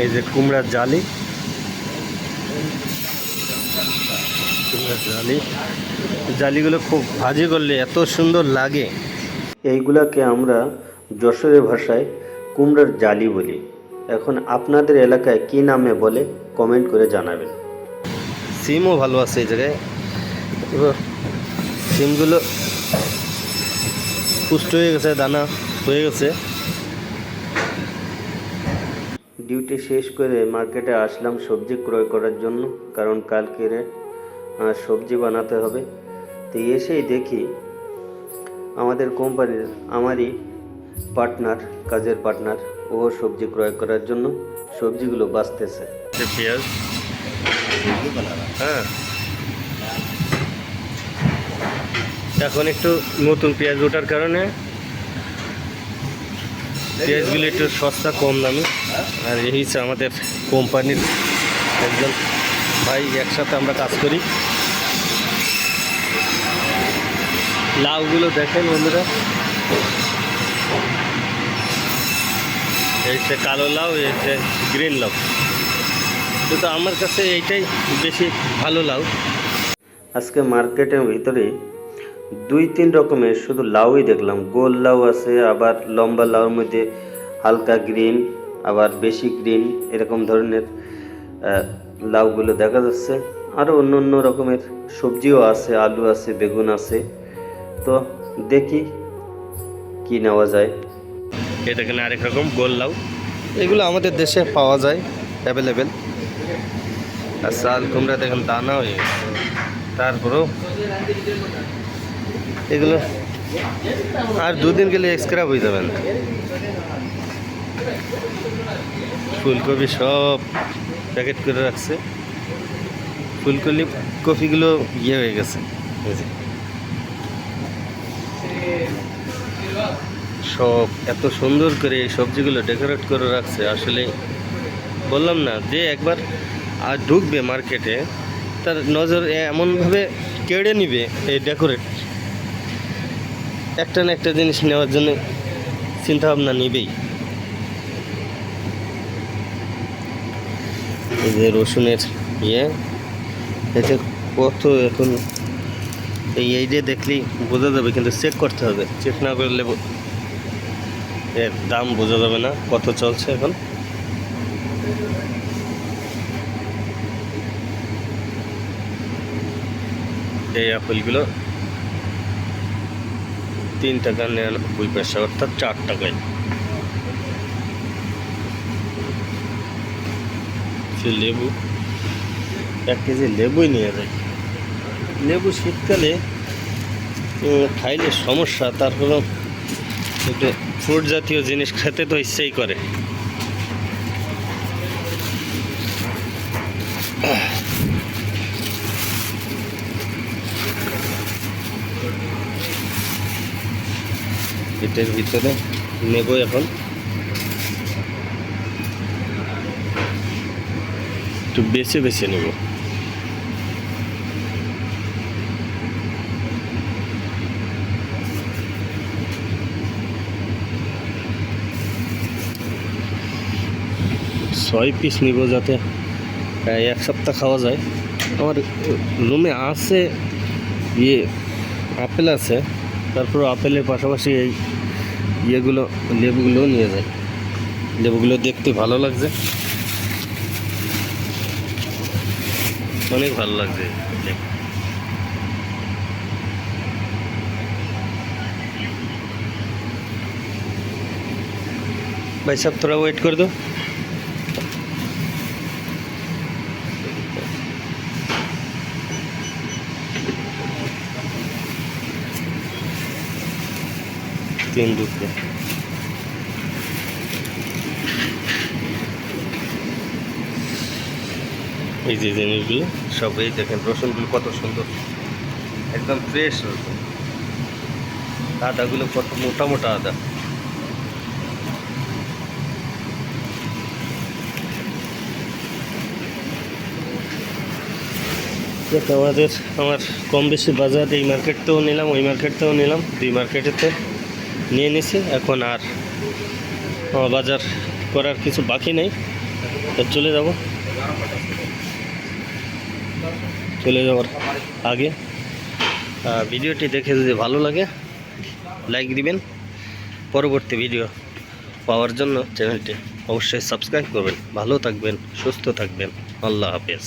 এই যে কুমড়ার জালি। কুমড়ার জালি। জালিগুলো খুব ভাজি করলে এত সুন্দর লাগে। এইগুলাকে আমরা যশোরের ভাষায় কুমড়ার জালি বলি। এখন আপনাদের এলাকায় কি নামে বলে কমেন্ট করে জানাবেন। সিমও ভালো আছে এই জায়গায়। এবার সিমগুলো পুষ্ট হয়ে গেছে দানা হয়ে গেছে। ডিউটি শেষ করে মার্কেটে আসলাম সবজি ক্রয় করার জন্য। কারণ কালকে আহ, সবজি বানাতে হবে। তো এসেই দেখি আমাদের কোম্পানির আমারই পার্টনার কাজের পার্টনার ও সবজি ক্রয় করার জন্য সবজিগুলো বাঁচতেছে। পেঁয়াজ? হ্যাঁ। এখন একটু নতুন পেঁয়াজ ওঠার কারণে পেঁয়াজগুলো একটু সস্তা, কম দামি। আর এই হচ্ছে আমাদের কোম্পানির একজন ভাই, একসাথে আমরা কাজ করি। লাউগুলো দেখেন বন্ধুরা। এই হচ্ছে কালো লাউ, এই হচ্ছে গ্রিন লাউ। কিন্তু আমার কাছে এইটাই বেশি ভালো লাউ। আজকে মার্কেটের ভিতরে দুই তিন রকমের শুধু লাউই দেখলাম। গোল লাউ আছে আবার লম্বা লাউর মধ্যে হালকা গ্রিন আবার বেশি গ্রিন এরকম ধরনের লাউগুলো দেখা যাচ্ছে। আরও অন্য অন্য রকমের সবজিও আছে আলু আছে বেগুন আছে। তো দেখি কি নেওয়া যায়। এটা এখানে আরেক রকম গোল লাউ। এগুলো আমাদের দেশে পাওয়া যায় অ্যাভেলেবেল আর চাল কুমড়া দেখেন দানা হয়ে। তারপরেও এগুলো আর দুদিন গেলে এক্সক্রাব হয়ে যাবেন। ফুলকপি সব প্যাকেট করে রাখছে। ফুলকপি কপিগুলো ইয়ে হয়ে গেছে। সব এত সুন্দর করে এই সবজিগুলো ডেকোরেট করে রাখছে। আসলে বললাম না যে একবার আর ঢুকবে মার্কেটে, তার নজর এমনভাবে কেড়ে নিবে এই ডেকোরেট। একটা না একটা জিনিস নেওয়ার জন্য চিন্তা ভাবনা নিবেই যে রসুনের ইয়ে এতে কত এখন এই এই যে দেখলেই বোঝা যাবে, কিন্তু চেক করতে হবে। চেক না করলে এর দাম বোঝা যাবে না, কত চলছে এখন। এই আপেলগুলো তিন টাকা নিরানব্বই পয়সা, অর্থাৎ চার টাকায়। লেবু, এক কেজি লেবুই নিয়ে যায়। লেবু শীতকালে খাইলে সমস্যা তারপরেও একটু ফ্রুট জাতীয় জিনিস খেতে তো ইচ্ছেই করে। এটার ভিতরে নেব এখন। একটু বেছে বেছে নেব। ছয় পিস নিব যাতে এক সপ্তাহ খাওয়া যায়। আমার রুমে আছে ইয়ে আপেল আছে। তারপর আপেলের পাশাপাশি এই ইয়েগুলো লেবুগুলো নিয়ে যাই লেবুগুলো দেখতে ভালো লাগছে। অনেক ভালো লাগছে ভাই সাহেব, তোরা ওয়েট করে দো। ক্লিন দুধকে এই যে জিনিসগুলো, সব এই দেখেন, রসুনগুলো কত সুন্দর। একদম ফ্রেশ রসুন। আদাগুলো কত মোটা মোটা আদা। আমাদের, আমার কম বেশি বাজার, এই মার্কেটতেও নিলাম, ওই মার্কেটতেও নিলাম, দুই মার্কেটেতে নিয়ে নিছি, এখন আর বাজার করার কিছু বাকি নেই, তো চলে যাব। চলে যাওয়ার আগে ভিডিওটি দেখে যদি ভালো লাগে, লাইক দিবেন। পরবর্তী ভিডিও পাওয়ার জন্য চ্যানেলটি অবশ্যই সাবস্ক্রাইব করবেন। ভালো থাকবেন, সুস্থ থাকবেন। আল্লাহ হাফেজ।